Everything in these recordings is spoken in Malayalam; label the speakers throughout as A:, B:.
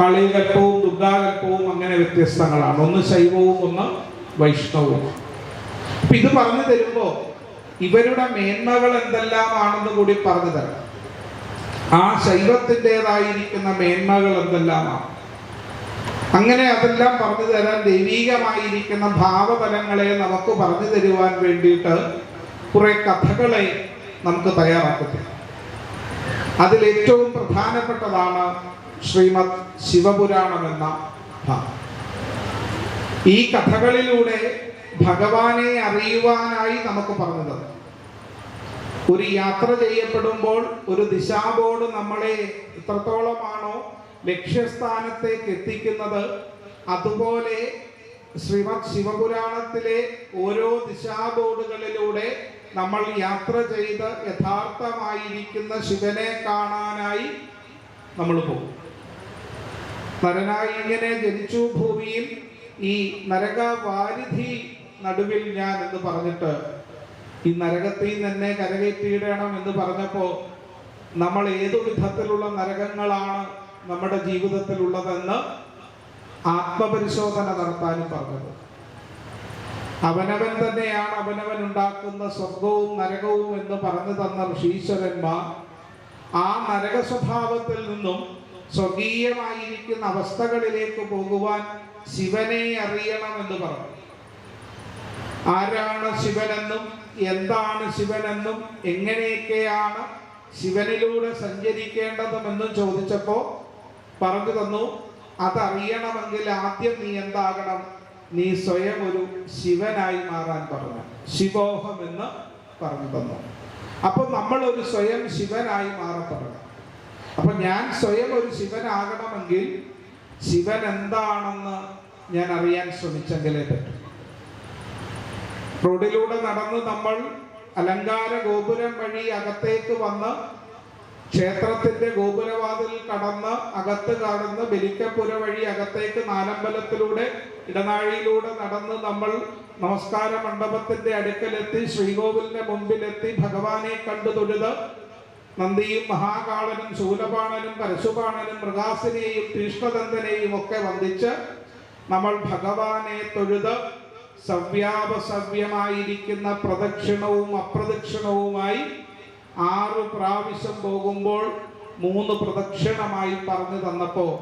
A: കളികൽപ്പവും ദുർഗാകൽപ്പവും അങ്ങനെ വ്യത്യസ്തങ്ങളാണ്. ഒന്ന് ശൈവവും ഒന്ന് വൈഷ്ണവവും അപ്പൊ ഇത് പറഞ്ഞു തരുമ്പോ ഇവരുടെ മേന്മകൾ എന്തെല്ലാമാണെന്ന് കൂടി പറഞ്ഞു തരാം. ആ ശൈവത്തിന്റെതായിരിക്കുന്ന മേന്മകൾ എന്തെല്ലാമാണ്? അങ്ങനെ അതെല്ലാം പറഞ്ഞു തരാൻ ദൈവീകമായിരിക്കുന്ന ഭാവതലങ്ങളെ നമുക്ക് പറഞ്ഞു തരുവാൻ വേണ്ടിയിട്ട് കുറെ കഥകളെ നമുക്ക് തയ്യാറാക്കത്തില്ല അതിൽ ഏറ്റവും പ്രധാനപ്പെട്ടതാണ് ശ്രീമദ് ശിവപുരാണം എന്ന ഭാഗം ഈ കഥകളിലൂടെ ഭഗവാനെ അറിയുവാനായി നമുക്ക് പറഞ്ഞു ഒരു യാത്ര ചെയ്യപ്പെടുമ്പോൾ ഒരു ദിശാബോർഡ് നമ്മളെ എത്രത്തോളമാണോ ലക്ഷ്യസ്ഥാനത്തേക്ക് എത്തിക്കുന്നത് അതുപോലെ ശ്രീമദ് ശിവപുരാണത്തിലെ ഓരോ ദിശാബോർഡുകളിലൂടെ നമ്മൾ യാത്ര ചെയ്ത് യഥാർത്ഥമായിരിക്കുന്ന ശിവനെ കാണാനായി നമ്മൾ പോകും. നരനായി ഇങ്ങനെ ജനിച്ചു ഭൂമിയിൽ ഈ നരകവാരിധി നടുവിൽ ഞാൻ എന്ന് പറഞ്ഞിട്ട് ഈ നരകത്തിൽ തന്നെ കരകയറ്റിയിടണം എന്ന് പറഞ്ഞപ്പോ നമ്മൾ ഏതു വിധത്തിലുള്ള നരകങ്ങളാണ് നമ്മുടെ ജീവിതത്തിൽ ഉള്ളതെന്ന് ആത്മപരിശോധന നടത്താനും പറഞ്ഞത്. അവനവൻ തന്നെയാണ് അവനവൻ ഉണ്ടാക്കുന്ന സ്വർഗവും നരകവും എന്ന് പറഞ്ഞു തന്ന ഋഷീശ്വരന്മാർ ആ നരക സ്വഭാവത്തിൽ നിന്നും സ്വകീയമായിരിക്കുന്ന അവസ്ഥകളിലേക്ക് പോകുവാൻ ശിവനെ അറിയണം എന്ന് പറഞ്ഞു. ആരാണ് ശിവനെന്നും എന്താണ് ശിവനെന്നും എങ്ങനെയൊക്കെയാണ് ശിവനിലൂടെ സഞ്ചരിക്കേണ്ടതുമെന്നും ചോദിച്ചപ്പോൾ പറഞ്ഞു തന്നു അതറിയണമെങ്കിൽ ആദ്യം നീ എന്താകണം? നീ സ്വയം ഒരു ശിവനായി മാറാൻ പറഞ്ഞു. ശിവോഹം എന്ന് പറഞ്ഞു തന്നു. അപ്പൊ നമ്മൾ ഒരു സ്വയം ശിവനായി മാറപ്പെടണം. അപ്പൊ ഞാൻ സ്വയം ഒരു ശിവനാകണമെങ്കിൽ ശിവൻ എന്താണെന്ന് ഞാൻ അറിയാൻ ശ്രമിച്ചെങ്കിലേ പറ്റും. റോഡിലൂടെ നടന്ന് നമ്മൾ അലങ്കാര ഗോപുരം വഴി അകത്തേക്ക് വന്ന് ക്ഷേത്രത്തിന്റെ ഗോപുരവാതിൽ കടന്ന് അകത്ത് കടന്ന് ബലിക്കപ്പുര വഴി അകത്തേക്ക് നാലമ്പലത്തിലൂടെ ഇടനാഴിയിലൂടെ നടന്ന് നമ്മൾ നമസ്കാര മണ്ഡപത്തിന്റെ അടുക്കലെത്തി ശ്രീകോവിലിന്റെ മുമ്പിലെത്തി ഭഗവാനെ കണ്ടു തൊഴുത് നന്ദിയും മഹാകാളനും ശൂലപാണനും പരശുപാണനും മൃഗാസിനെയും തീഷ്ണദന്തനെയും ഒക്കെ വന്ദിച്ച് നമ്മൾ ഭഗവാനെ തൊഴുത് സവ്യാപസവ്യമായിരിക്കുന്ന പ്രദക്ഷിണവും അപ്രദക്ഷിണവുമായി ആറ് പ്രാവശ്യം പോകുമ്പോൾ മൂന്ന് പ്രദക്ഷിണമായി പറഞ്ഞു തന്നപ്പോൾ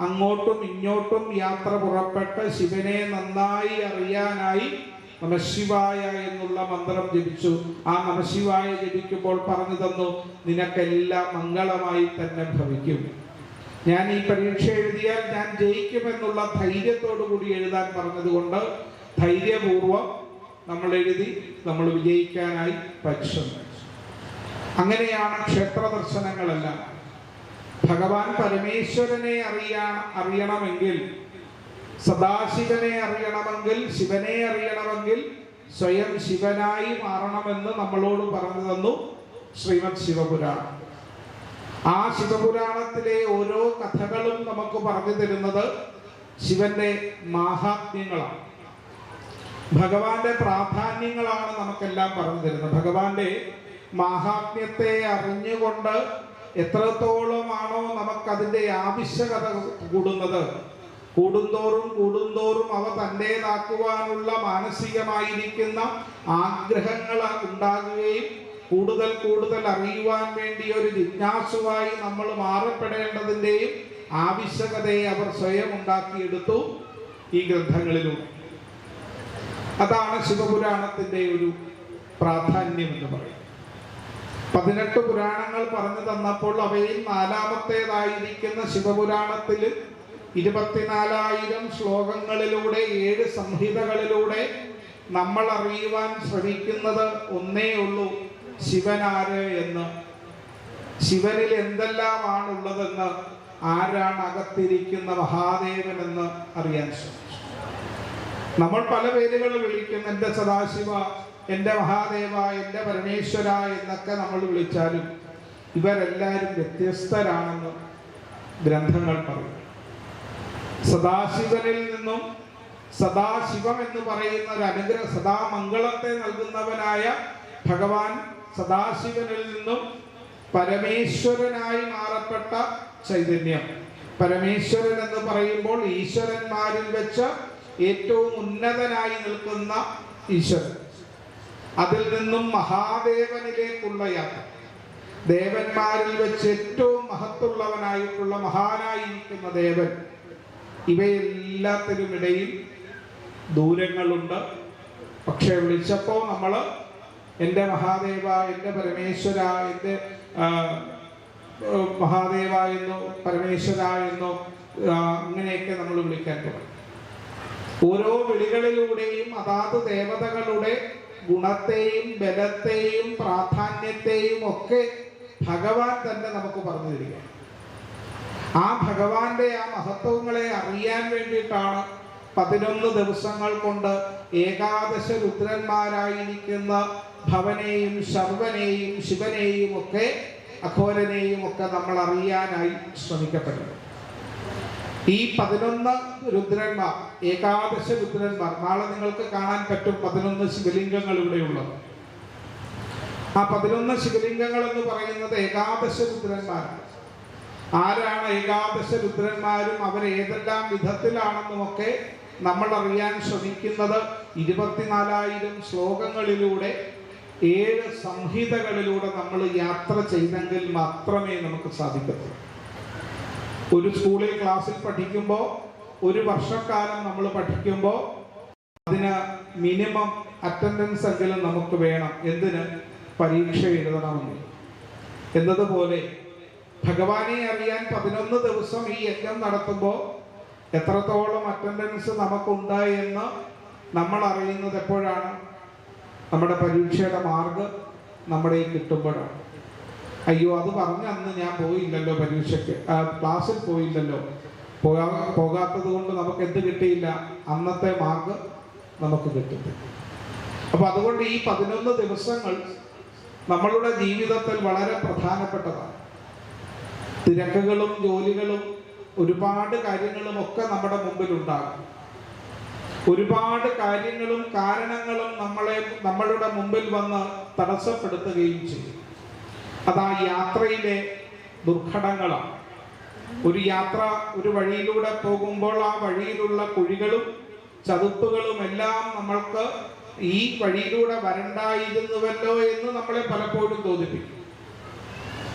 A: അങ്ങോട്ടും ഇങ്ങോട്ടും യാത്ര പുറപ്പെട്ട് ശിവനെ നന്നായി അറിയാനായി നമശിവായ എന്നുള്ള മന്ത്രം ജപിച്ചു. ആ നമശിവായ ജപിക്കുമ്പോൾ പറഞ്ഞു തന്നു നിനക്കെല്ലാം മംഗളമായി തന്നെ ഭവിക്കും. ഞാൻ ഈ പരീക്ഷ എഴുതിയാൽ ഞാൻ ജയിക്കുമെന്നുള്ള ധൈര്യത്തോടു കൂടി എഴുതാൻ പറഞ്ഞതുകൊണ്ട് ധൈര്യപൂർവം നമ്മൾ എഴുതി നമ്മൾ വിജയിക്കാനായി പരിശ്രമിച്ചു. അങ്ങനെയാണ് ക്ഷേത്ര ദർശനങ്ങളെല്ലാം. ഭഗവാൻ പരമേശ്വരനെ അറിയാ അറിയണമെങ്കിൽ സദാശിവനെ അറിയണമെങ്കിൽ ശിവനെ അറിയണമെങ്കിൽ സ്വയം ശിവനായി മാറണമെന്ന് നമ്മളോട് പറഞ്ഞു തന്നു ശ്രീമദ് ശിവപുരാണം. ആ ശിവപുരാണത്തിലെ ഓരോ കഥകളും നമുക്ക് പറഞ്ഞു തരുന്നത് ശിവന്റെ മാഹാത്മ്യങ്ങളാണ്. ഭഗവാന്റെ പ്രാധാന്യങ്ങളാണ് നമുക്കെല്ലാം പറഞ്ഞു തരുന്നത്. ഭഗവാന്റെ മാഹാത്മ്യത്തെ അറിഞ്ഞുകൊണ്ട് എത്രത്തോളമാണോ നമുക്കതിന്റെ ആവശ്യകത കൂടുന്നത് കൂടുന്തോറും കൂടുന്തോറും അവ തന്റേതാക്കുവാനുള്ള മാനസികമായിരിക്കുന്ന ആഗ്രഹങ്ങൾ ഉണ്ടാകുകയും കൂടുതൽ കൂടുതൽ അറിയുവാൻ വേണ്ടി ഒരു ജിജ്ഞാസുവായി നമ്മൾ മാറപ്പെടേണ്ടതിന്റെയും ആവശ്യകതയെ അവർ സ്വയം ഉണ്ടാക്കിയെടുത്തു ഈ ഗ്രന്ഥങ്ങളിലൂടെ. അതാണ് ശിവപുരാണത്തിന്റെ ഒരു പ്രാധാന്യം എന്ന് പറയുന്നത്. പതിനെട്ട് പുരാണങ്ങൾ പറഞ്ഞു തന്നപ്പോൾ അവയിൽ നാലാമത്തേതായിരിക്കുന്ന ശിവപുരാണത്തിൽ ഇരുപത്തിനാലായിരം ശ്ലോകങ്ങളിലൂടെ ഏഴ് സംഹിതകളിലൂടെ നമ്മൾ അറിയുവാൻ ശ്രമിക്കുന്നത് ഒന്നേ ഉള്ളൂ ശിവനാര് എന്ന്. ശിവനിൽ എന്തെല്ലാമാണുള്ളതെന്ന് ആരാണ് അകത്തിരിക്കുന്ന മഹാദേവൻ എന്ന് അറിയാൻ ശ്രമിച്ചു. നമ്മൾ പല പേരുകൾ വിളിക്കും എന്റെ സദാശിവ എന്റെ മഹാദേവ എന്റെ പരമേശ്വര എന്നൊക്കെ നമ്മൾ വിളിച്ചാലും ഇവരെല്ലാവരും വ്യത്യസ്തരാണെന്ന് ഗ്രന്ഥങ്ങൾ പറയും. സദാശിവനിൽ നിന്നും സദാശിവം എന്ന് പറയുന്ന ഒരു അനുഗ്രഹ സദാമംഗളത്തെ നൽകുന്നവനായ ഭഗവാൻ സദാശിവനിൽ നിന്നും പരമേശ്വരനായി മാറപ്പെട്ട ചൈതന്യം. പരമേശ്വരൻ എന്ന് പറയുമ്പോൾ ഈശ്വരന്മാരിൽ വെച്ച് ഏറ്റവും ഉന്നതനായി നിൽക്കുന്ന ഈശ്വരൻ. അതിൽ നിന്നും മഹാദേവനിലേക്കുള്ള യാത്ര. ദേവന്മാരിൽ വെച്ച് ഏറ്റവും മഹത്തുള്ളവനായിട്ടുള്ള മഹാനായിരിക്കുന്ന ദേവൻ ഇവയെല്ലാത്തിനുമിടയിൽ ദൂരങ്ങളുണ്ട്. പക്ഷെ വിളിച്ചപ്പോൾ നമ്മൾ എന്റെ മഹാദേവ എന്റെ പരമേശ്വര എന്റെ മഹാദേവ എന്നോ പരമേശ്വര എന്നോ അങ്ങനെയൊക്കെ നമ്മൾ വിളിക്കാൻ തുടങ്ങി. ഓരോ വിളികളിലൂടെയും അതാത് ദേവതകളുടെ ഗുണത്തെയും ബലത്തെയും പ്രാധാന്യത്തെയും ഒക്കെ ഭഗവാൻ തന്നെ നമുക്ക് പറഞ്ഞു തരിക ആ ഭഗവാന്റെ ആ മഹത്വങ്ങളെ അറിയാൻ വേണ്ടിയിട്ടാണ് പതിനൊന്ന് ദിവസങ്ങൾ കൊണ്ട് ഏകാദശ രുദ്രന്മാരായിരിക്കുന്ന ഭവനെയും ശർവനെയും ശിവനെയും ഒക്കെ അഘോരനെയും ഒക്കെ നമ്മൾ അറിയാനായി ശ്രമിക്കപ്പെടുന്നു. ഈ പതിനൊന്ന് രുദ്രന്മാർ ഏകാദശ രുദ്രന്മാർ നാളെ നിങ്ങൾക്ക് കാണാൻ പറ്റും പതിനൊന്ന് ശിവലിംഗങ്ങൾ ഇവിടെയുള്ളത്. ആ പതിനൊന്ന് ശിവലിംഗങ്ങൾ എന്ന് പറയുന്നത് ഏകാദശ രുദ്രന്മാരാണ്. ആരാണ് ഏകാദശ രുദ്രന്മാരും അവർ ഏതെല്ലാം വിധത്തിലാണെന്നുമൊക്കെ നമ്മൾ അറിയാൻ ശ്രമിക്കുന്നത് ഇരുപത്തിനാലായിരം ശ്ലോകങ്ങളിലൂടെ ഏഴ് സംഹിതകളിലൂടെ നമ്മൾ യാത്ര ചെയ്തെങ്കിൽ മാത്രമേ നമുക്ക് സാധിക്കത്തുള്ളൂ. ഒരു സ്കൂളിൽ ക്ലാസ്സിൽ പഠിക്കുമ്പോൾ ഒരു വർഷക്കാലം നമ്മൾ പഠിക്കുമ്പോൾ അതിന് മിനിമം അറ്റൻഡൻസ് എങ്കിലും നമുക്ക് വേണം. എന്തിന്? പരീക്ഷ എഴുതണമെങ്കിൽ. എന്നതുപോലെ ഭഗവാനെ അറിയാൻ പതിനൊന്ന് ദിവസം ഈ യജ്ഞം നടത്തുമ്പോൾ എത്രത്തോളം അറ്റൻഡൻസ് നമുക്കുണ്ട് എന്ന് നമ്മൾ അറിയുന്നത് എപ്പോഴാണ്? നമ്മുടെ പരീക്ഷയുടെ മാർഗ് നമ്മുടെ കിട്ടുമ്പോഴാണ്. അയ്യോ അത് പറഞ്ഞ അന്ന് ഞാൻ പോയില്ലല്ലോ പരീക്ഷയ്ക്ക്. ക്ലാസ്സിൽ പോയില്ലല്ലോ. പോകാ പോകാത്തത് കൊണ്ട് നമുക്ക് എന്ത് കിട്ടിയില്ല. അന്നത്തെ മാർക്ക് നമുക്ക് കിട്ടും. അപ്പൊ അതുകൊണ്ട് ഈ പതിനൊന്ന് ദിവസങ്ങൾ നമ്മളുടെ ജീവിതത്തിൽ വളരെ പ്രധാനപ്പെട്ടതാണ്. തിരക്കുകളും ജോലികളും ഒരുപാട് കാര്യങ്ങളും ഒക്കെ നമ്മുടെ മുമ്പിൽ ഉണ്ടാകും ഒരുപാട് കാര്യങ്ങളും കാരണങ്ങളും നമ്മളെ നമ്മളുടെ മുമ്പിൽ വന്ന് തടസ്സപ്പെടുത്തുകയും ചെയ്യും. അതാ യാത്രയിലെ ദുർഘടങ്ങളാണ്. ഒരു യാത്ര ഒരു വഴിയിലൂടെ പോകുമ്പോൾ ആ വഴിയിലുള്ള കുഴികളും ചതുപ്പുകളും എല്ലാം നമ്മൾക്ക് ഈ വഴിയിലൂടെ വരണ്ടായിരുന്നുവല്ലോ എന്ന് നമ്മളെ പലപ്പോഴും തോന്നിപ്പിക്കും.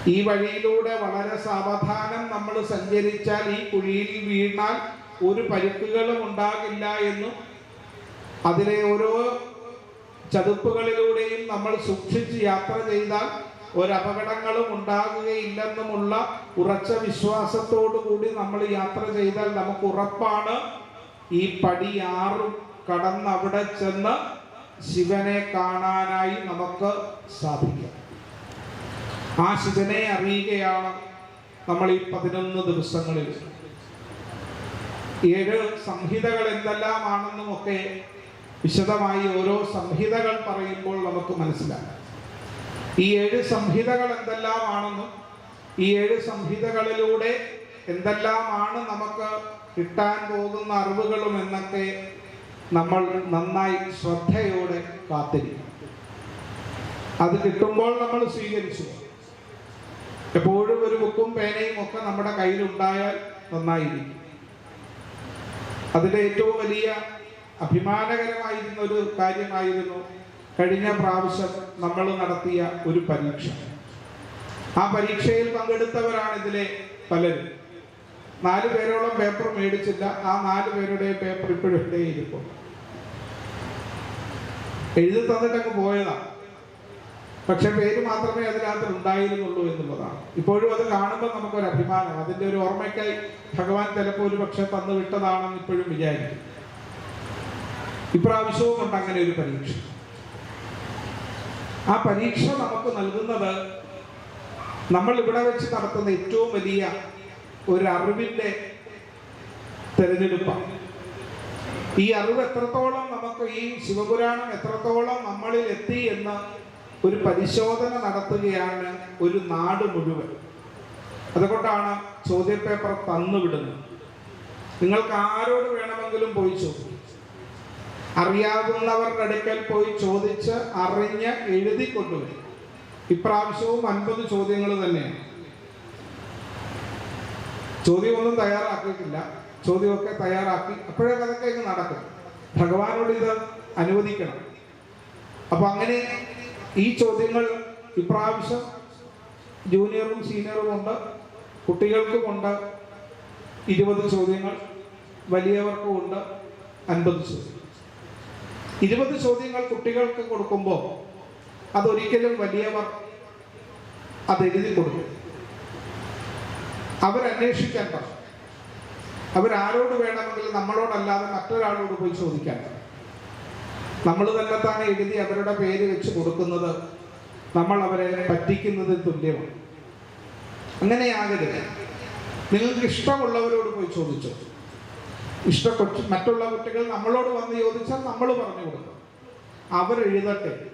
A: ഈ വഴിയിലൂടെ വളരെ സാവധാനം നമ്മൾ സഞ്ചരിച്ചാൽ ഈ കുഴിയിൽ വീണാൽ ഒരു പരിക്കുകളും ഉണ്ടാകില്ല എന്നും അതിലെ ഓരോ ചതുപ്പുകളിലൂടെയും നമ്മൾ സൂക്ഷിച്ച് യാത്ര ചെയ്താൽ ഒരപകടങ്ങളും ഉണ്ടാകുകയില്ലെന്നുമുള്ള ഉറച്ച വിശ്വാസത്തോടു കൂടി നമ്മൾ യാത്ര ചെയ്താൽ നമുക്ക് ഉറപ്പാണ് ഈ പടി ആറും കടന്ന് അവിടെ ചെന്ന് ശിവനെ കാണാനായി നമുക്ക് സാധിക്കും. ആ അറിയുകയാണ് നമ്മൾ ഈ പതിനൊന്ന് ദിവസങ്ങളിൽ. ഏഴ് സംഹിതകൾ എന്തെല്ലാമാണെന്നും ഒക്കെ വിശദമായി ഓരോ സംഹിതകൾ പറയുമ്പോൾ നമുക്ക് മനസ്സിലാക്കാം. ഈ ഏഴ് സംഹിതകൾ എന്തെല്ലാമാണെന്നും ഈ ഏഴ് സംഹിതകളിലൂടെ എന്തെല്ലാമാണ് നമുക്ക് കിട്ടാൻ പോകുന്ന അറിവുകളും എന്നൊക്കെ നമ്മൾ നന്നായി ശ്രദ്ധയോടെ കാത്തിരിക്കും അത് കിട്ടുമ്പോൾ നമ്മൾ സ്വീകരിച്ചു. എപ്പോഴും ഒരു ബുക്കും പേനയും ഒക്കെ നമ്മുടെ കയ്യിലുണ്ടായാൽ നന്നായിരിക്കും. അതിന്റെ ഏറ്റവും വലിയ അഭിമാനകരമായിരുന്ന ഒരു കാര്യമായിരുന്നു കഴിഞ്ഞ പ്രാവശ്യം നമ്മൾ നടത്തിയ ഒരു പരീക്ഷ. ആ പരീക്ഷയിൽ പങ്കെടുത്തവരാണ് ഇതിലെ പലരും. നാല് പേരോളം പേപ്പർ മേടിച്ചില്ല. ആ നാല് പേരുടെ പേപ്പർ ഇപ്പോഴും ഇവിടെ ഇരിക്കും എഴുതി തന്നിട്ടങ്ങ് പോയതാണ് പക്ഷെ പേര് മാത്രമേ അതിനകത്ത് ഉണ്ടായിരുന്നുള്ളൂ എന്നുള്ളതാണ്. ഇപ്പോഴും അത് കാണുമ്പോൾ നമുക്കൊരു അഭിമാനം അതിന്റെ ഒരു ഓർമ്മയ്ക്കായി ഭഗവാൻ ചിലപ്പോൾ ഒരു പക്ഷെ തന്നു വിട്ടതാണെന്ന് ഇപ്പോഴും വിചാരിക്കും. ഇപ്രാവശ്യവും ഉണ്ട് അങ്ങനെ ഒരു പരീക്ഷ. ആ പരീക്ഷ നമുക്ക് നൽകുന്നത് നമ്മൾ ഇവിടെ വെച്ച് നടത്തുന്ന ഏറ്റവും വലിയ ഒരു അറിവിന്റെ തെരഞ്ഞെടുപ്പാണ്. ഈ അറിവ് എത്രത്തോളം നമുക്ക് ഈ ശിവപുരാണം എത്രത്തോളം നമ്മളിൽ എത്തി എന്ന് ഒരു പരിശോധന നടത്തുകയാണ് ഒരു നാട് മുഴുവൻ. അതുകൊണ്ടാണ് ചോദ്യപേപ്പർ തന്നുവിടുന്നത്. നിങ്ങൾക്ക് ആരോട് വേണമെങ്കിലും പോയി ചോദിക്കും. അറിയാവുന്നവരുടെ അടുക്കൽ പോയി ചോദിച്ച് അറിഞ്ഞ് എഴുതി കൊണ്ടുവരും. ഇപ്രാവശ്യവും അൻപത് ചോദ്യങ്ങൾ തന്നെയാണ്. ചോദ്യമൊന്നും തയ്യാറാക്കിയിട്ടില്ല. ചോദ്യമൊക്കെ തയ്യാറാക്കി അപ്പോഴേ അതൊക്കെ നടക്കും. ഭഗവാനോട് ഇത് അനുവദിക്കണം. അപ്പൊ അങ്ങനെ ഈ ചോദ്യങ്ങൾ ഇപ്രാവശ്യം ജൂനിയറും സീനിയറും ഉണ്ട്. കുട്ടികൾക്കുമുണ്ട് ഇരുപത് ചോദ്യങ്ങൾ വലിയവർക്കും ഉണ്ട് അൻപത് ചോദ്യം ഇരുപത് ചോദ്യങ്ങൾ കുട്ടികൾക്ക് കൊടുക്കുമ്പോൾ അതൊരിക്കലും വലിയവർ അത് എഴുതി കൊടുക്കും അവരന്വേഷിക്കാൻ പറയും അവരാരോട് വേണമെങ്കിലും നമ്മളോടല്ലാതെ മറ്റൊരാളോട് പോയി ചോദിക്കാൻ പറയും നമ്മൾ തന്നെ താൻ എഴുതി അവരുടെ പേര് വെച്ച് കൊടുക്കുന്നത് നമ്മൾ അവരെ പറ്റിക്കുന്നതിന് തുല്യമാണ്. അങ്ങനെയാകരുത്. നിങ്ങൾക്ക് ഇഷ്ടമുള്ളവരോട് പോയി ചോദിച്ചു? ഇഷ്ട കൊച്ചു മറ്റുള്ള കുട്ടികൾ നമ്മളോട് വന്ന് ചോദിച്ചാൽ നമ്മൾ പറഞ്ഞു കൊടുക്കും. അവരെഴുതട്ടെ.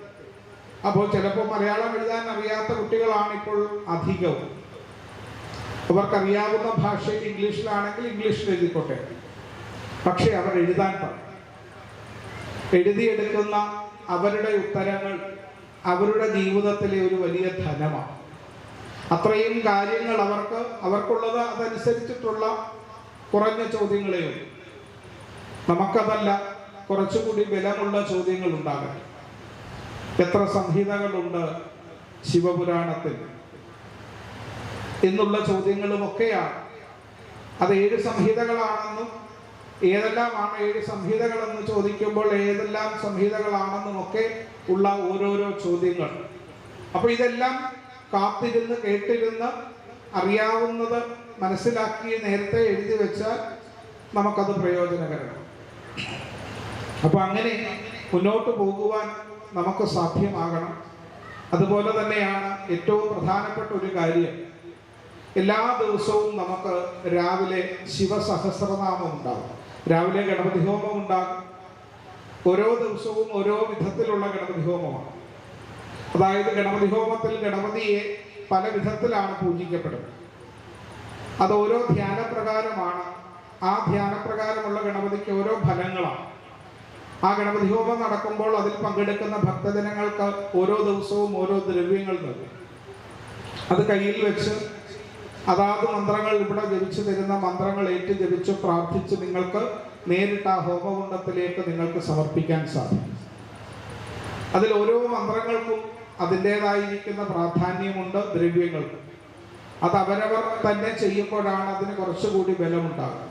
A: അപ്പോൾ ചിലപ്പോൾ മലയാളം എഴുതാൻ അറിയാത്ത കുട്ടികളാണിപ്പോൾ അധികവും. അവർക്കറിയാവുന്ന ഭാഷയിൽ ഇംഗ്ലീഷിലാണെങ്കിൽ ഇംഗ്ലീഷിൽ എഴുതിക്കോട്ടെ. പക്ഷേ അവർ എഴുതാൻ പറയും. എഴുതിയെടുക്കുന്ന അവരുടെ ഉത്തരങ്ങൾ അവരുടെ ജീവിതത്തിലെ ഒരു വലിയ ധനമാണ്. അത്രയും കാര്യങ്ങൾ അവർക്ക് അവർക്കുള്ളത് അതനുസരിച്ചിട്ടുള്ള കുറഞ്ഞ ചോദ്യങ്ങളേ ഉള്ളൂ. നമുക്കതല്ല കുറച്ചുകൂടി ബലമുള്ള ചോദ്യങ്ങൾ ഉണ്ടാകട്ടെ എത്ര സംഹിതകളുണ്ട് ശിവപുരാണത്തിൽ? എന്നുള്ള ചോദ്യങ്ങളുമൊക്കെയാണ്. അത് ഏഴ് സംഹിതകളാണെന്നും ഏതെല്ലാമാണ് ഏഴ് സംഹിതകളെന്ന് ചോദിക്കുമ്പോൾ ഏതെല്ലാം സംഹിതകളാണെന്നും ഒക്കെ ഉള്ള ഓരോരോ ചോദ്യങ്ങൾ. അപ്പൊ ഇതെല്ലാം കാത്തിരുന്ന് കേട്ടിരുന്ന് അറിയാവുന്നത് മനസ്സിലാക്കി നേരത്തെ എഴുതി വെച്ചാൽ നമുക്കത് പ്രയോജനകരമാണ്. അപ്പൊ അങ്ങനെ മുന്നോട്ട് പോകുവാൻ നമുക്ക് സാധ്യമാകണം. അതുപോലെ തന്നെയാണ് ഏറ്റവും പ്രധാനപ്പെട്ട ഒരു കാര്യം. എല്ലാ ദിവസവും നമുക്ക് രാവിലെ ശിവസഹസ്രനാമം ഉണ്ടാകും രാവിലെ ഗണപതി ഹോമം ഉണ്ടാകും ഓരോ ദിവസവും ഓരോ വിധത്തിലുള്ള ഗണപതി ഹോമമാണ് അതായത് ഗണപതി ഹോമത്തിൽ ഗണപതിയെ പല വിധത്തിലാണ് പൂജിക്കപ്പെടുന്നത്. അത് ഓരോ ധ്യാനപ്രകാരമാണ്. ആ ധ്യാനപ്രകാരമുള്ള ഗണപതിക്ക് ഓരോ ഫലങ്ങളാണ്. ആ ഗണപതി ഹോമം നടക്കുമ്പോൾ അതിൽ പങ്കെടുക്കുന്ന ഭക്തജനങ്ങൾക്ക് ഓരോ ദിവസവും ഓരോ ദ്രവ്യങ്ങൾ നൽകും. അത് കയ്യിൽ വെച്ച് അതാത് മന്ത്രങ്ങൾ ഇവിടെ ജപിച്ചു തരുന്ന മന്ത്രങ്ങൾ ഏറ്റു ജപിച്ച് പ്രാർത്ഥിച്ച് നിങ്ങൾക്ക് നേരിട്ട് ആ ഹോമകുണ്ടത്തിലേക്ക് നിങ്ങൾക്ക് സമർപ്പിക്കാൻ സാധിക്കും. അതിൽ ഓരോ മന്ത്രങ്ങൾക്കും അതിന്റെതായിരിക്കുന്ന പ്രാധാന്യമുണ്ട് ദ്രവ്യങ്ങൾക്ക്. അത് അവരവർ തന്നെ ചെയ്യുമ്പോഴാണ് അതിന് കുറച്ചുകൂടി ബലമുണ്ടാകുന്നത്.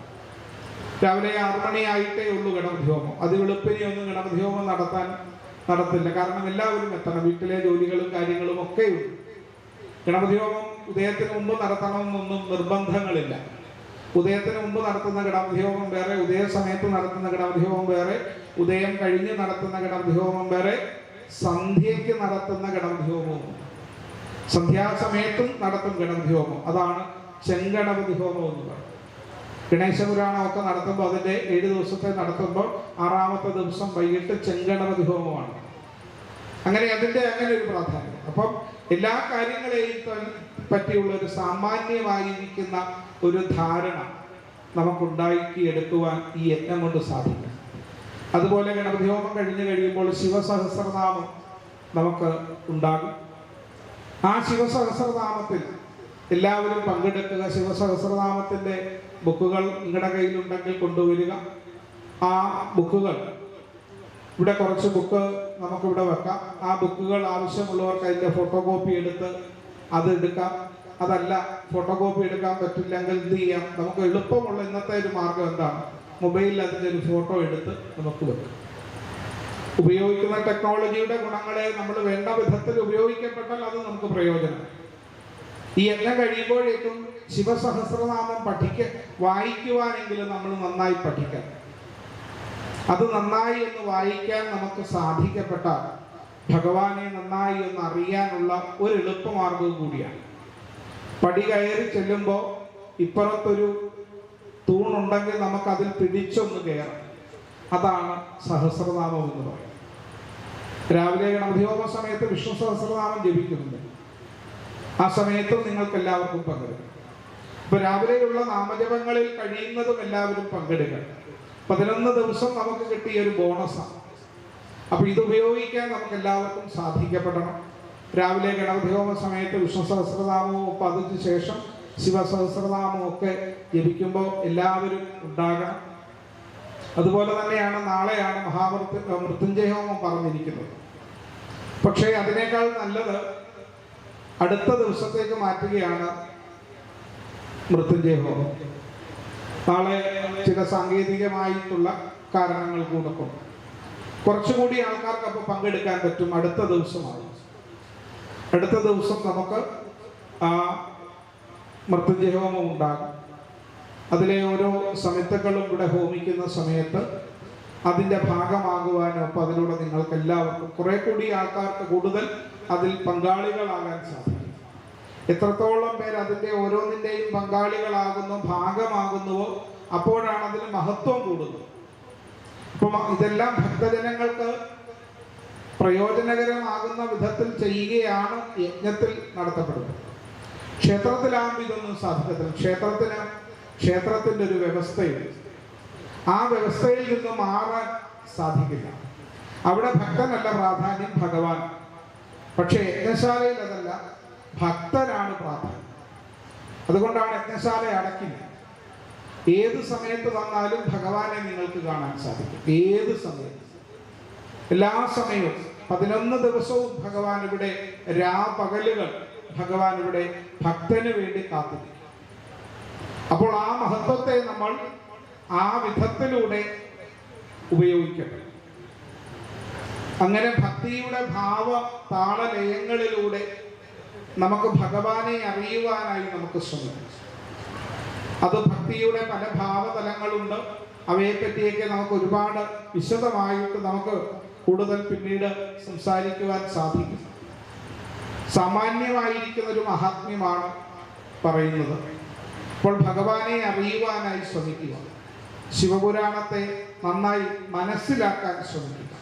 A: രാവിലെ ആറു മണിയായിട്ടേ ഉള്ളൂ ഗണപതി ഹോമം അത് വെളുപ്പിനെ ഒന്നും ഗണപതി ഹോമം നടത്താൻ നടത്തില്ല. കാരണം എല്ലാവരും എത്തണം. വീട്ടിലെ ജോലികളും കാര്യങ്ങളും ഒക്കെ ഉണ്ട് ഗണപതി ഹോമം ഉദയത്തിന് മുമ്പ് നടത്തണമെന്നൊന്നും നിർബന്ധങ്ങളില്ല. ഉദയത്തിന് മുമ്പ് നടത്തുന്ന ഗണപതി വേറെ ഉദയ സമയത്ത് നടത്തുന്ന ഗണപതി വേറെ ഉദയം കഴിഞ്ഞ് നടത്തുന്ന ഗണപതി വേറെ സന്ധ്യയ്ക്ക് നടത്തുന്ന ഗണപതി സന്ധ്യാസമയത്തും നടത്തും ഗണപതി അതാണ് ചെങ്കണപതി ഹോമം എന്ന് പറയുന്നത്. ഗണേശ പുരാണമൊക്കെ നടത്തുമ്പോൾ അതിന്റെ ഏഴ് ദിവസത്തെ നടത്തുമ്പോൾ ആറാമത്തെ ദിവസം വൈകിട്ട് ചെങ്കണപതി ഹോമമാണ് അങ്ങനെ അതിന്റെ അങ്ങനെ ഒരു പ്രാധാന്യം. അപ്പം എല്ലാ കാര്യങ്ങളെയും പറ്റിയുള്ള ഒരു സാമാന്യമായിരിക്കുന്ന ഒരു ധാരണ നമുക്കുണ്ടാക്കിയെടുക്കുവാൻ ഈ യജ്ഞം കൊണ്ട് സാധിക്കും. അതുപോലെ ഗണപതി ഹോമം കഴിഞ്ഞു കഴിയുമ്പോൾ ശിവസഹസ്രനാമം നമുക്ക് ഉണ്ടാകും. ആ ശിവസഹസ്രനാമത്തിൽ എല്ലാവരും പങ്കെടുക്കുക. ശിവസഹസ്രനാമത്തിന്റെ ബുക്കുകൾ നിങ്ങളുടെ കയ്യിലുണ്ടെങ്കിൽ കൊണ്ടുവരിക. ആ ബുക്കുകൾ ഇവിടെ കുറച്ച് ബുക്ക് നമുക്കിവിടെ വെക്കാം. ആ ബുക്കുകൾ ആവശ്യമുള്ളവർക്ക് അതിന്റെ ഫോട്ടോ കോപ്പി എടുത്ത് അത് എടുക്കാം. അതല്ല ഫോട്ടോ കോപ്പി എടുക്കാൻ പറ്റില്ലെങ്കിൽ എന്ത് ചെയ്യാം? നമുക്ക് എളുപ്പമുള്ള ഇന്നത്തെ ഒരു മാർഗം എന്താണ്? മൊബൈലിൽ അതിന്റെ ഒരു ഫോട്ടോ എടുത്ത് നമുക്ക് വെക്കാം. ഉപയോഗിക്കുന്ന ടെക്നോളജിയുടെ ഗുണങ്ങളെ നമ്മൾ വേണ്ട വിധത്തിൽ ഉപയോഗിക്കപ്പെട്ടാൽ അത് നമുക്ക് പ്രയോജനം ഈ എല്ലാം കഴിയുമ്പോഴേക്കും ശിവസഹസ്രനാമം പഠിക്ക വായിക്കുവാനെങ്കിലും നമ്മൾ നന്നായി പഠിക്കണം. അത് നന്നായി എന്ന് വായിക്കാൻ നമുക്ക് സാധിക്കപ്പെട്ടാൽ ഭഗവാനെ നന്നായി എന്ന് അറിയാനുള്ള ഒരു എളുപ്പമാർഗവും കൂടിയാണ്. പടി കയറി ചെല്ലുമ്പോൾ ഇപ്പുറത്തൊരു തൂണുണ്ടെങ്കിൽ നമുക്ക് അതിൽ പിടിച്ചൊന്ന് കയറാം അതാണ് സഹസ്രനാമം എന്ന് പറയുന്നത്. രാവിലെ ഗണപതി ഹോമ സമയത്ത് വിഷ്ണു സഹസ്രനാമം ജപിക്കുന്നുണ്ട്. ആ സമയത്തും നിങ്ങൾക്ക് എല്ലാവർക്കും പങ്കെടുക്കാം. ഇപ്പൊ രാവിലെയുള്ള നാമജപങ്ങളിൽ കഴിയുന്നതും എല്ലാവരും പങ്കെടുക്കണം. പതിനൊന്ന് ദിവസം നമുക്ക് കിട്ടിയ ഒരു ബോണസാണ്. അപ്പൊ ഇത് ഉപയോഗിക്കാൻ നമുക്ക് എല്ലാവർക്കും സാധിക്കപ്പെടണം. രാവിലെ ഗണപതിഹോമ സമയത്ത് വിഷ്ണു സഹസ്രനാമവും ഒപ്പം അതിന് ശേഷം ശിവസഹസ്രനാമവും ഒക്കെ ജപിക്കുമ്പോൾ എല്ലാവരും ഉണ്ടാകണം. അതുപോലെ തന്നെയാണ് നാളെയാണ് മഹാമൃത്യു മൃത്യുഞ്ജയ ഹോമം പറഞ്ഞിരിക്കുന്നത്. പക്ഷേ അതിനേക്കാൾ നല്ലത് അടുത്ത ദിവസത്തേക്ക് മാറ്റുകയാണ് മൃത്യുഞ്ജയ ഹോമം നാളെ ചില സാങ്കേതികമായിട്ടുള്ള കാരണങ്ങൾ കൂടെ കുറച്ചുകൂടി ആൾക്കാർക്ക് അപ്പോൾ പങ്കെടുക്കാൻ പറ്റും അടുത്ത ദിവസമാണ് അടുത്ത ദിവസം നമുക്ക് ആ മൃത്യുജഹോമം ഹോമം ഉണ്ടാകും. അതിലെ ഓരോ സമിത്തുക്കളും ഇവിടെ ഹോമിക്കുന്ന സമയത്ത് അതിന്റെ ഭാഗമാകുവാനും അപ്പം അതിലൂടെ നിങ്ങൾക്ക് എല്ലാവർക്കും കുറെ കൂടി ആൾക്കാർക്ക് കൂടുതൽ അതിൽ പങ്കാളികളാകാൻ സാധിക്കും. എത്രത്തോളം പേർ അതിന്റെ ഓരോന്നിന്റെയും പങ്കാളികളാകുന്നു ഭാഗമാകുന്നുവോ അപ്പോഴാണ് അതിന് മഹത്വം കൂടുന്നത്. അപ്പം ഇതെല്ലാം ഭക്തജനങ്ങൾക്ക് പ്രയോജനകരമാകുന്ന വിധത്തിൽ ചെയ്യുകയാണ് യജ്ഞത്തിൽ നടത്തപ്പെടുന്നത്. ക്ഷേത്രത്തിലാകുമ്പോൾ ഇതൊന്നും സാധിക്കത്തില്ല. ക്ഷേത്രത്തിന് ക്ഷേത്രത്തിന്റെ ഒരു വ്യവസ്ഥയുണ്ട് ആ വ്യവസ്ഥയിൽ നിന്ന് മാറാൻ സാധിക്കില്ല. അവിടെ ഭക്തനല്ല പ്രാധാന്യം ഭഗവാൻ. പക്ഷേ യജ്ഞശാലയിൽ അതല്ല ഭക്തനാണ് പ്രാധാന്യം. അതുകൊണ്ടാണ് യജ്ഞശാല അടക്കില്ല ഏത് സമയത്ത് വന്നാലും ഭഗവാനെ നിങ്ങൾക്ക് കാണാൻ സാധിക്കും. ഏത് സമയത്ത്? എല്ലാ സമയവും പതിനൊന്ന് ദിവസവും ഭഗവാൻ ഇവിടെ രാപകലുകൾ ഭഗവാൻ ഇവിടെ ഭക്തന് വേണ്ടി കാത്തിരിക്കും. അപ്പോൾ ആ മഹത്വത്തെ നമ്മൾ ആ വിധത്തിലൂടെ ഉപയോഗിക്കണം. അങ്ങനെ ഭക്തിയുടെ ഭാവ താളലയങ്ങളിലൂടെ നമുക്ക് ഭഗവാനെ അറിയുവാനായി നമുക്ക് ശ്രമിക്കാം. അത് ഭക്തിയുടെ പല ഭാവതലങ്ങളുണ്ട് അവയെ പറ്റിയൊക്കെ നമുക്ക് ഒരുപാട് വിശദമായിട്ട് നമുക്ക് കൂടുതൽ പിന്നീട് സംസാരിക്കുവാൻ സാധിക്കും. സാമാന്യമായിരിക്കുന്ന ഒരു മഹാത്മ്യമാണ് പറയുന്നത്. അപ്പോൾ ഭഗവാനെ അറിയുവാനായി ശ്രമിക്കുക. ശിവപുരാണത്തെ നന്നായി മനസ്സിലാക്കാൻ ശ്രമിക്കുക.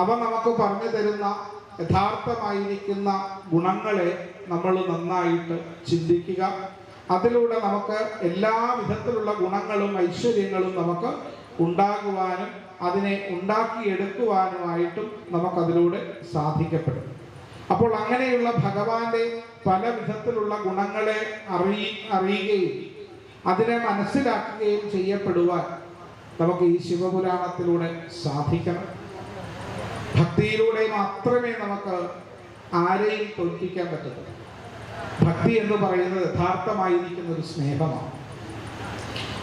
A: അവ നമുക്ക് പറഞ്ഞു തരുന്ന യഥാർത്ഥമായിരിക്കുന്ന ഗുണങ്ങളെ നമ്മൾ നന്നായിട്ട് ചിന്തിക്കുക. അതിലൂടെ നമുക്ക് എല്ലാ വിധത്തിലുള്ള ഗുണങ്ങളും ഐശ്വര്യങ്ങളും നമുക്ക് ഉണ്ടാകുവാനും അതിനെ ഉണ്ടാക്കിയെടുക്കുവാനുമായിട്ടും നമുക്കതിലൂടെ സാധിക്കപ്പെടും. അപ്പോൾ അങ്ങനെയുള്ള ഭഗവാന്റെ പല വിധത്തിലുള്ള ഗുണങ്ങളെ അറിയി അറിയുകയും അതിനെ മനസ്സിലാക്കുകയും ചെയ്യപ്പെടുവാൻ നമുക്ക് ഈ ശിവപുരാണത്തിലൂടെ സാധിക്കണം. ഭക്തിയിലൂടെ മാത്രമേ നമുക്ക് ആരെയും തോൽപ്പിക്കാൻ പറ്റത്തുള്ളൂ. ഭക്തി എന്ന് പറയുന്നത് യഥാർത്ഥമായിരിക്കുന്ന ഒരു സ്നേഹമാണ്.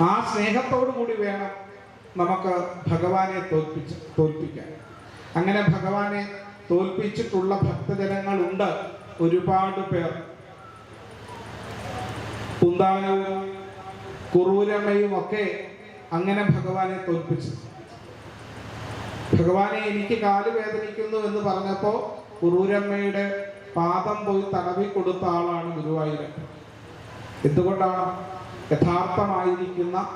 A: ആ സ്നേഹത്തോടു കൂടി വേണം നമുക്ക് ഭഗവാനെ തോൽപ്പിച്ച് തോൽപ്പിക്കാൻ. അങ്ങനെ ഭഗവാനെ തോൽപ്പിച്ചിട്ടുള്ള ഭക്തജനങ്ങളുണ്ട് ഒരുപാട് പേർ. കുന്താനവും കുറൂരമ്മയും ഒക്കെ അങ്ങനെ ഭഗവാനെ തോൽപ്പിച്ചു. ഭഗവാനെ എനിക്ക് കാൽ വേദനിക്കുന്നു എന്ന് പറഞ്ഞപ്പോൾ കുറൂരമ്മയുടെ പാദം പോയി തടവി കൊടുത്ത ആളാണ് ഗുരുവായൂരപ്പൻ. എന്തുകൊണ്ടാണ്? യഥാർത്ഥമായിരിക്കുന്ന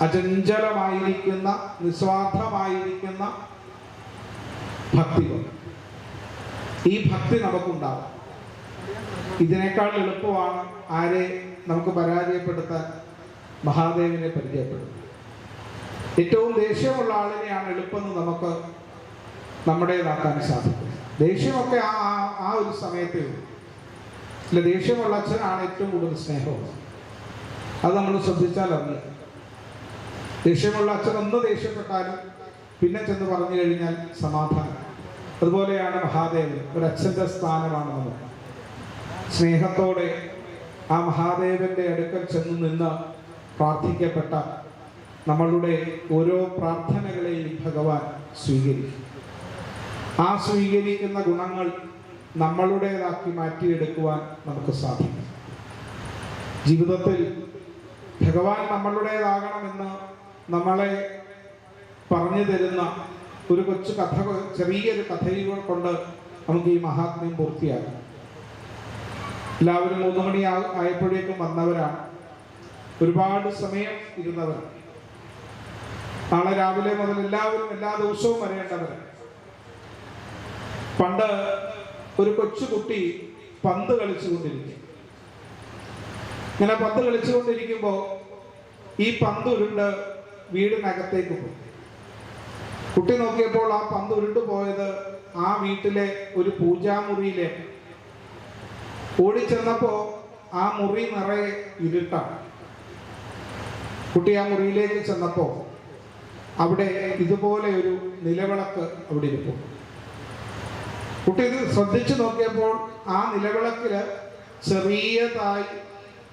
A: അചഞ്ചലമായിരിക്കുന്ന നിസ്വാർത്ഥമായിരിക്കുന്ന ഭക്തി ഈ ഭക്തി നമുക്കുണ്ടാവും. ഇതിനേക്കാൾ എളുപ്പമാണ് ആരെ നമുക്ക് പരാജയപ്പെടുത്താൻ മഹാദേവിനെ പരിചയപ്പെടുന്നത്. ഏറ്റവും ദേഷ്യമുള്ള ആളിനെയാണ് എളുപ്പമെന്ന് നമുക്ക് നമ്മുടേതാക്കാൻ സാധിക്കും. ദേഷ്യമൊക്കെ ആ ആ- ഒരു സമയത്ത് ഉള്ളൂ ഇല്ല ദേഷ്യമുള്ള അച്ഛനാണ് ഏറ്റവും കൂടുതൽ സ്നേഹമുള്ളത് അത് നമ്മൾ ശ്രദ്ധിച്ചാൽ അറിഞ്ഞു ദേഷ്യമുള്ള അച്ഛൻ ഒന്ന് ദേഷ്യപ്പെട്ടാലും പിന്നെ ചെന്ന് പറഞ്ഞു കഴിഞ്ഞാൽ സമാധാനം. അതുപോലെയാണ് മഹാദേവൻ. ഒരു അച്ഛന്റെ സ്ഥാനമാണ് നമ്മൾ സ്നേഹത്തോടെ ആ മഹാദേവന്റെ അടുക്കൽ ചെന്ന് നിന്ന് പ്രാർത്ഥിക്കപ്പെട്ട നമ്മളുടെ ഓരോ പ്രാർത്ഥനകളെയും ഭഗവാൻ സ്വീകരിക്കും. ആ സ്വീകരിക്കുന്ന ഗുണങ്ങൾ നമ്മളുടേതാക്കി മാറ്റിയെടുക്കുവാൻ നമുക്ക് സാധിക്കും. ജീവിതത്തിൽ ഭഗവാൻ നമ്മളുടേതാകണമെന്ന് നമ്മളെ പറഞ്ഞു തരുന്ന ഒരു കൊച്ചു കഥ ചെറിയൊരു കഥയുകൾ കൊണ്ട് നമുക്ക് ഈ മഹാത്മ്യം പൂർത്തിയാക്കാം. എല്ലാവരും മൂന്ന് മണി ആയപ്പോഴേക്കും വന്നവരാണ്. ഒരുപാട് സമയം ഇരുന്നവർ നാളെ രാവിലെ മുതൽ എല്ലാവരും എല്ലാ ദിവസവും വരേണ്ടവരാണ്. പണ്ട് ഒരു കൊച്ചുകുട്ടി പന്ത് കളിച്ചുകൊണ്ടിരിക്കും. ഇങ്ങനെ പന്ത് കളിച്ചുകൊണ്ടിരിക്കുമ്പോൾ ഈ പന്ത് ഉരുണ്ട് വീടിനകത്തേക്ക് പോയി കുട്ടി നോക്കിയപ്പോൾ ആ പന്ത് ഉരുണ്ടു പോയത് ആ വീട്ടിലെ ഒരു പൂജാമുറിയിലെ ഓടിച്ചെന്നപ്പോ ആ മുറി നിറയെ ഇരുട്ടാണ്. കുട്ടി ആ മുറിയിലേക്ക് ചെന്നപ്പോൾ അവിടെ ഇതുപോലെ ഒരു നിലവിളക്ക് അവിടെ ഇരിക്കും കുട്ടി ഇത് ശ്രദ്ധിച്ചു നോക്കിയപ്പോൾ ആ നിലവിളക്കിൽ ചെറിയതായി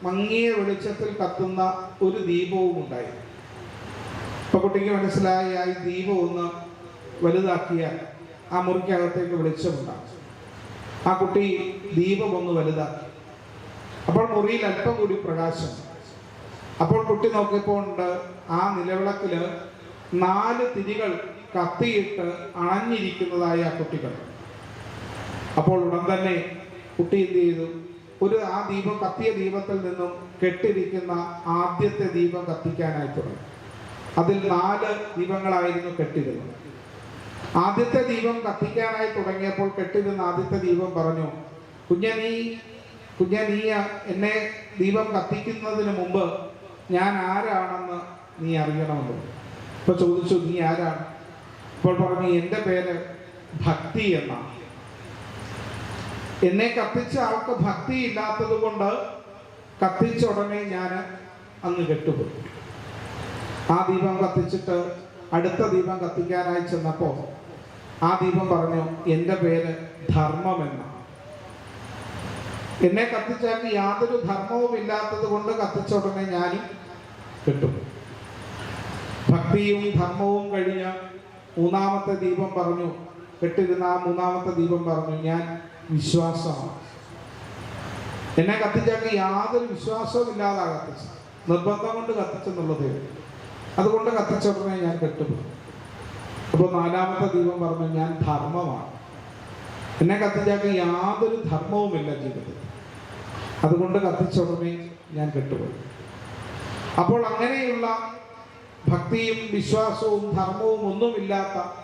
A: മങ്ങിയ വെളിച്ചത്തിൽ കത്തുന്ന ഒരു ദീപവും ഉണ്ടായി. ഇപ്പൊ കുട്ടിക്ക് മനസ്സിലായി ആ ദീപം ഒന്ന് വലുതാക്കിയാൽ ആ മുറിക്കകത്തേക്ക് വെളിച്ചമുണ്ടാകും ആ കുട്ടി ദീപം ഒന്ന് വലുതാക്കി. അപ്പോൾ മുറിയിൽ അല്പം കൂടി പ്രകാശം. അപ്പോൾ കുട്ടി നോക്കിയപ്പോൾ ഉണ്ട് ആ നിലവിളക്കിൽ നാല് തിരികൾ കത്തിയിട്ട് അണഞ്ഞിരിക്കുന്നതായ ആ കുട്ടികൾ അപ്പോൾ ഉടൻ തന്നെ കുട്ടി എന്ത് ചെയ്തു? ഒരു ആ ദീപം കത്തിയ ദീപത്തിൽ നിന്നും കെട്ടിരിക്കുന്ന ആദ്യത്തെ ദീപം കത്തിക്കാനായി തുടങ്ങി. അതിൽ നാല് ദീപങ്ങളായിരുന്നു കെട്ടിരുന്നത്. ആദ്യത്തെ ദീപം കത്തിക്കാനായി തുടങ്ങിയപ്പോൾ കെട്ടിരുന്ന ആദ്യത്തെ ദീപം പറഞ്ഞു കുഞ്ഞ നീ കുഞ്ഞ നീ എന്നെ ദീപം കത്തിക്കുന്നതിന് മുമ്പ് ഞാൻ ആരാണെന്ന് നീ അറിയണമെന്ന് ഇപ്പൊ ചോദിച്ചു. നീ ആരാണ്? അപ്പോൾ പറഞ്ഞു എന്റെ പേര് ഭക്തി എന്നാണ്. എന്നെ കത്തിച്ച ആൾക്ക് ഭക്തി ഇല്ലാത്തത് കൊണ്ട് കത്തിച്ച ഉടനെ ഞാൻ അങ്ങ് കെട്ടുപോയി. ആ ദീപം കത്തിച്ചിട്ട് അടുത്ത ദീപം കത്തിക്കാനായി ചെന്നപ്പോൾ ആ ദീപം പറഞ്ഞു എന്റെ പേര് ധർമ്മം എന്നാണ് എന്നെ കത്തിച്ചാൽ യാതൊരു ധർമ്മവും ഇല്ലാത്തത് കൊണ്ട് കത്തിച്ച ഉടനെ ഞാനും കെട്ടുപോയി. ഭക്തിയും ധർമ്മവും കഴിഞ്ഞ് മൂന്നാമത്തെ ദീപം പറഞ്ഞു കെട്ടിരുന്ന ആ മൂന്നാമത്തെ ദീപം പറഞ്ഞു ഞാൻ വിശ്വാസമാണ്. എന്നെ കത്തിച്ചാൽ യാതൊരു വിശ്വാസവും ഇല്ലാതെ കത്തിച്ചു നിർബന്ധം കൊണ്ട് കത്തിച്ചെന്നുള്ളതേ അതുകൊണ്ട് കത്തിച്ച ഉടനെ ഞാൻ കെട്ടുപോയി. അപ്പോൾ നാലാമത്തെ ദീപം പറഞ്ഞു ഞാൻ ധർമ്മമാണ്. എന്നെ കത്തിച്ചാൽ യാതൊരു ധർമ്മവുമില്ല ജീവിതത്തിൽ. അതുകൊണ്ട് കത്തിച്ച ഉടനെ ഞാൻ കെട്ടുപോയി. അപ്പോൾ അങ്ങനെയുള്ള ഭക്തിയും വിശ്വാസവും ധർമ്മവും ഒന്നുമില്ലാത്ത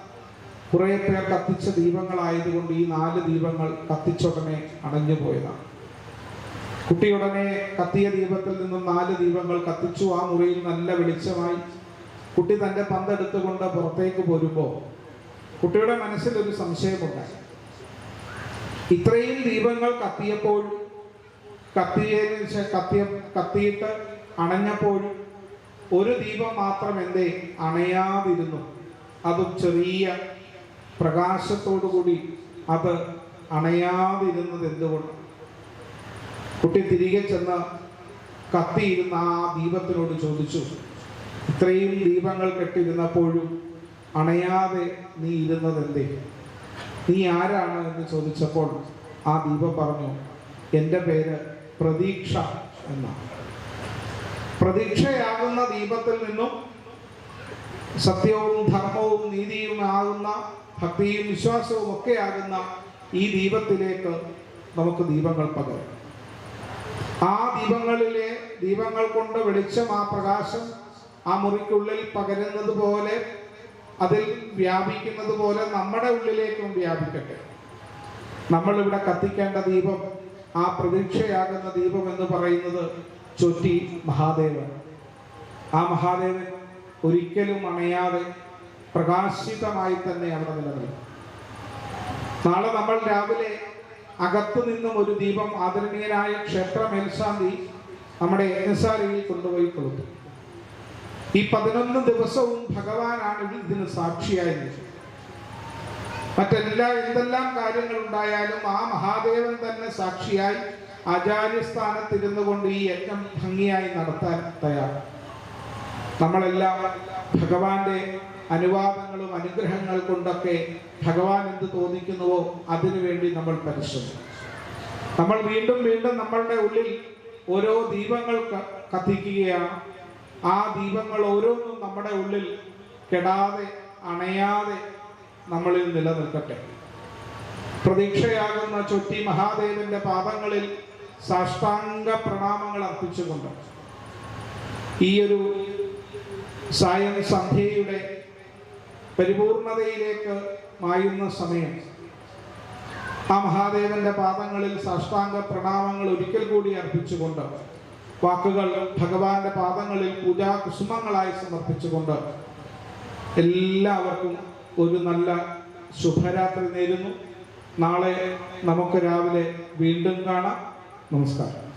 A: കുറേ പേർ കത്തിച്ച ദീപങ്ങളായതുകൊണ്ട് ഈ നാല് ദീപങ്ങൾ കത്തിച്ചുടനെ അണഞ്ഞു പോയതാണ് കുട്ടിയുടനെ കത്തിയ ദീപത്തിൽ നിന്നും നാല് ദീപങ്ങൾ കത്തിച്ചു. ആ മുറിയിൽ നല്ല വെളിച്ചമായി. കുട്ടി തന്റെ പന്തെടുത്തുകൊണ്ട് പുറത്തേക്ക് പോരുമ്പോൾ കുട്ടിയുടെ മനസ്സിൽ ഒരു സംശയമുണ്ടായി. ഇത്രയും ദീപങ്ങൾ കത്തിയപ്പോൾ കത്തിയതിനു കത്തിയ കത്തിയിട്ട് അണഞ്ഞപ്പോൾ ഒരു ദീപം മാത്രം എന്തേ? അണയാതിരുന്നു. അതും ചെറിയ പ്രകാശത്തോടു കൂടി അത് അണയാതിരുന്നത് എന്തുകൊണ്ട്? കുട്ടി തിരികെ ചെന്ന് കത്തിയിരുന്ന ആ ദീപത്തിനോട് ചോദിച്ചു ഇത്രയും ദീപങ്ങൾ കെട്ടിരുന്നപ്പോഴും അണയാതെ നീ ഇരുന്നത് എന്തേ നീ ആരാണ്? എന്ന് ചോദിച്ചപ്പോൾ ആ ദീപം പറഞ്ഞു എന്റെ പേര് പ്രതീക്ഷ എന്നാണ്. പ്രതീക്ഷയാകുന്ന ദീപത്തിൽ നിന്നും സത്യവും ധർമ്മവും നീതിയും ആകുന്ന ഭക്തിയും വിശ്വാസവും ഒക്കെ ആകുന്ന ഈ ദീപത്തിലേക്ക് നമുക്ക് ദീപങ്ങൾ പകരും. ആ ദീപങ്ങളിലെ ദീപങ്ങൾ കൊണ്ട് വെളിച്ചം ആ പ്രകാശം ആ മുറിക്കുള്ളിൽ പകരുന്നത് പോലെ അതിൽ വ്യാപിക്കുന്നത് പോലെ നമ്മുടെ ഉള്ളിലേക്കും വ്യാപിക്കട്ടെ. നമ്മൾ ഇവിടെ കത്തിക്കേണ്ട ദീപം ആ പ്രതീക്ഷയാകുന്ന ദീപം എന്ന് പറയുന്നത് ചൊറ്റി മഹാദേവൻ. ആ മഹാദേവൻ ഒരിക്കലും അണയാതെ പ്രകാശിതമായി തന്നെ അവിടെ നിലനിൽക്കും. നാളെ നമ്മൾ രാവിലെ അകത്തു നിന്നും ഒരു ദീപം ആദരണീയനായ ക്ഷേത്ര മേൽശാന്തി നമ്മുടെ യജ്ഞശാലയിൽ കൊണ്ടുപോയി കൊടുത്തു. ഈ പതിനൊന്ന് ദിവസവും ഭഗവാനാണ് ഇതിന് സാക്ഷിയായി നിൽക്കുന്നത്. മറ്റെല്ലാ എന്തെല്ലാം കാര്യങ്ങൾ ഉണ്ടായാലും ആ മഹാദേവൻ തന്നെ സാക്ഷിയായി ആചാര്യസ്ഥാനത്തിരുന്നു കൊണ്ട് ഈ യജ്ഞം ഭംഗിയായി നടത്താൻ തയ്യാർ നമ്മളെല്ലാം ഭഗവാന്റെ അനുവാദങ്ങളും അനുഗ്രഹങ്ങൾ കൊണ്ടൊക്കെ ഭഗവാൻ എന്ത് തോന്നിക്കുന്നുവോ അതിനുവേണ്ടി നമ്മൾ പരിശ്രമിക്കും. നമ്മൾ വീണ്ടും വീണ്ടും നമ്മളുടെ ഉള്ളിൽ ഓരോ ദീപങ്ങൾ കത്തിക്കുകയാണ്. ആ ദീപങ്ങൾ ഓരോന്നും നമ്മുടെ ഉള്ളിൽ കെടാതെ അണയാതെ നമ്മളിൽ നിലനിൽക്കട്ടെ. പ്രതീക്ഷയാകുന്ന ചൊറ്റി മഹാദേവന്റെ പാദങ്ങളിൽ സാഷ്ടാംഗ പ്രണാമങ്ങൾ അർപ്പിച്ചുകൊണ്ട് ഈ ഒരു സായം സന്ധ്യയുടെ പരിപൂർണതയിലേക്ക് മായുന്ന സമയം. ആ മഹാദേവന്റെ പാദങ്ങളിൽ സാഷ്ടാംഗ പ്രണാമങ്ങൾ ഒരിക്കൽ കൂടി അർപ്പിച്ചുകൊണ്ട് വാക്കുകൾ ഭഗവാന്റെ പാദങ്ങളിൽ പൂജാ കുസുമങ്ങളായി സമർപ്പിച്ചുകൊണ്ട് എല്ലാവർക്കും ഒരു നല്ല ശുഭരാത്രി നേരുന്നു. നാളെ നമുക്ക് രാവിലെ വീണ്ടും കാണാം. നമസ്കാരം.